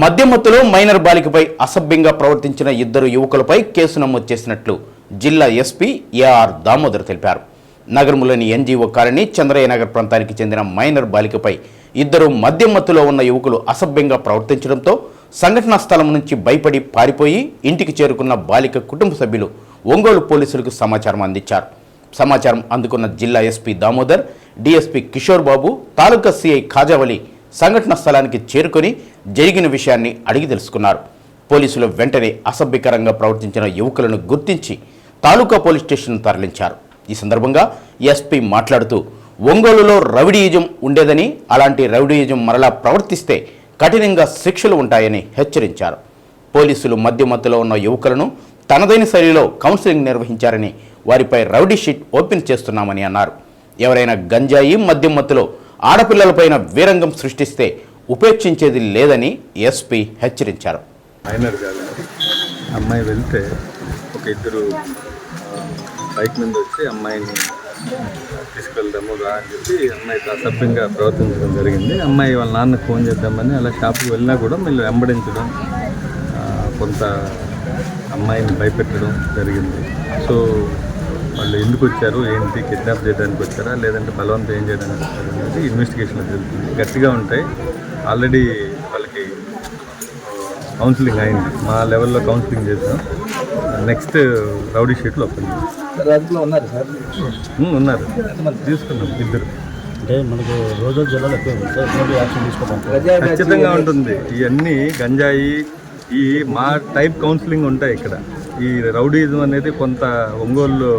మద్యమత్తులో minor బాలికపై అసభ్యంగా ప్రవర్తించిన ఇద్దరు యువకులపై కేసు నమోదు చేసినట్లు జిల్లా ఎస్పీ ఏఆర్ దామోదర్ తెలిపారు. నగరంలోని ఎన్జీఓ కాలనీ చంద్రయ్య నగర్ ప్రాంతానికి చెందిన మైనర్ బాలికపై ఇద్దరు మద్యమత్తులో ఉన్న యువకులు అసభ్యంగా ప్రవర్తించడంతో సంఘటనా స్థలం నుంచి భయపడి పారిపోయి ఇంటికి చేరుకున్న బాలిక కుటుంబ సభ్యులు ఒంగోలు పోలీసులకు సమాచారం అందించారు. సమాచారం అందుకున్న జిల్లా SP Damodar DSP Kishore Babu taluka CI Khajavali సంఘటన స్థలానికి చేరుకొని జరిగిన విషయాన్ని అడిగి తెలుసుకున్నారు. పోలీసులు వెంటనే అసభ్యకరంగా ప్రవర్తించిన యువకులను గుర్తించి తాలూకా పోలీస్ స్టేషన్ తరలించారు. ఈ సందర్భంగా ఎస్పీ మాట్లాడుతూ ఒంగోలులో రౌడీయిజం ఉండేదని అలాంటి రౌడీయిజం మరలా ప్రవర్తిస్తే కఠినంగా శిక్షలు ఉంటాయని హెచ్చరించారు. పోలీసులు మధ్యమత్తులో ఉన్న యువకులను తనదైన శైలిలో కౌన్సిలింగ్ నిర్వహించారని వారిపై రౌడీ షీట్ ఓపెన్ చేస్తున్నామని అన్నారు. ఎవరైనా గంజాయి మద్యం మత్తులో ఆడపిల్లలపైన వీరంగం సృష్టిస్తే ఉపేక్షించేది లేదని ఎస్పీ హెచ్చరించారు. మైనర్ కాదు అమ్మాయి వెళ్తే ఒక ఇద్దరు బైక్ మీద వచ్చి అమ్మాయిని తీసుకెళ్దాము రా అని చెప్పి అమ్మాయి అసభ్యంగా ప్రవర్తించడం జరిగింది. అమ్మాయి వాళ్ళ నాన్నకు ఫోన్ చేద్దామని అలా షాప్కి వెళ్ళినా కూడా వీళ్ళు వెంబడించడం కొంత అమ్మాయిని భయపెట్టడం జరిగింది. సో వాళ్ళు ఎందుకు వచ్చారు ఏంటి కిడ్నాప్ చేయడానికి వచ్చారా లేదంటే బలవంతం ఏం చేయడానికి వచ్చారు అనేది ఇన్వెస్టిగేషన్లో తెలుస్తుంది గట్టిగా ఉంటాయి. ఆల్రెడీ వాళ్ళకి కౌన్సిలింగ్ అయింది. మా లెవెల్లో కౌన్సిలింగ్ చేసాం నెక్స్ట్ రౌడీ షీట్లు ఓపెన్ చేస్తాం ఉన్నారు సార్? ఉన్నారు. తీసుకున్నాం ఇద్దరు. అంటే మనకు రోజు జిల్లాలో ఖచ్చితంగా ఉంటుంది. ఇవన్నీ గంజాయి ఈ మా టైప్ కౌన్సిలింగ్ ఉంటాయి ఇక్కడ. ఈ రౌడీజం అనేది కొంత ఒంగోలు